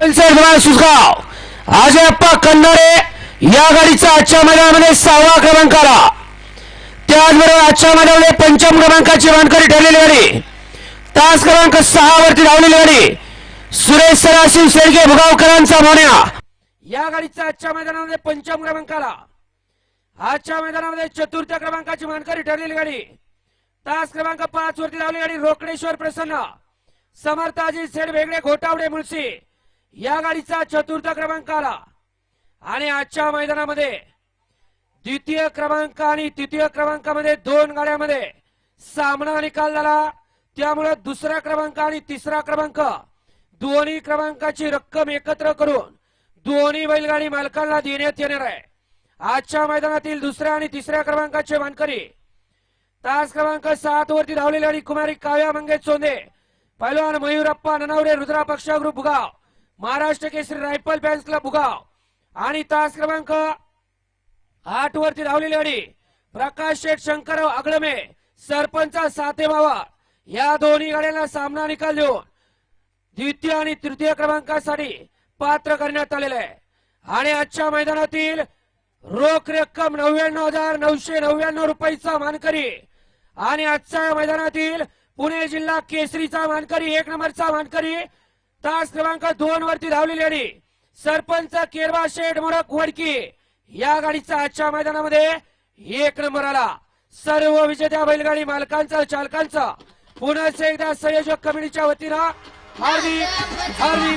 सुसगाव अजयप्पा कन्नडे या गाडीचा आजच्या मैदानामध्ये सहावा क्रमांक आला. त्याचबरोबर आजच्या मैदानामध्ये पंचम क्रमांकाची मानकरी ठरलेली गाडी. तास क्रमांक सहा वरती धावलेली गाडी. सुरेश सराशिव शेडगे भुगावकरांचा मोन्या. या गाडीचा आजच्या मैदानामध्ये पंचम क्रमांक आला. आजच्या मैदानामध्ये चतुर्थ क्रमांकाची मानकरी ठरलेली गाडी. तास क्रमांक पाच वरती धावली गाडी रोकडेश्वर प्रसन्न. समर्थाजी सेड वेगळे घोटावडे मुळशी. या गाडीचा चतुर्थ क्रमांक आला. आणि आजच्या मैदानामध्ये द्वितीय क्रमांक आणि तृतीय क्रमांकामध्ये दोन गाड्यामध्ये सामना निकाल झाला. त्यामुळे दुसरा क्रमांक आणि तिसरा क्रमांक दोन्ही क्रमांकाची रक्कम एकत्र करून दोन्ही बैलगाडी मालकांना देण्यात येणार आहे. आजच्या मैदानातील दुसऱ्या आणि तिसऱ्या क्रमांकाचे मानकरी तास क्रमांक सात वरती धावलेली आणि कुमारी काव्या मंगेश चोंदे पैलवान मयूरप्पा ननावरे रुद्रा पक्षा group Bhugaon Maharashtra Kesari rifle fans club Bhugaon आणि तास क्रमांक आठ वरती धावलेली गाडी प्रकाश शेठ शंकरराव अगडमे सरपंच साते मावा या दोन्ही गाड्यांना सामना निकाल देऊन द्वितीय आणि तृतीय क्रमांकासाठी पात्र करण्यात आलेलं आहे. आणि आजच्या मैदानातील रोख रक्कम नव्याण्णव हजार नऊशे नव्याण्णव रुपयाचा मानकरी आणि आजच्या मैदानातील पुणे जिल्हा केसरीचा मानकरी एक नंबरचा मानकरी तास क्रमांक दोन वरती धावलेली गाडी सरपंच केरबा शेठ मोडक वडकी या गाडीचा आजच्या मैदानामध्ये एक नंबर आला. सर्व विजेत्या बैलगाडी मालकांचा चालकांचा पुन्हा एकदा संयोजक कमिटीच्या वतीनं हार्दिक हार्दिक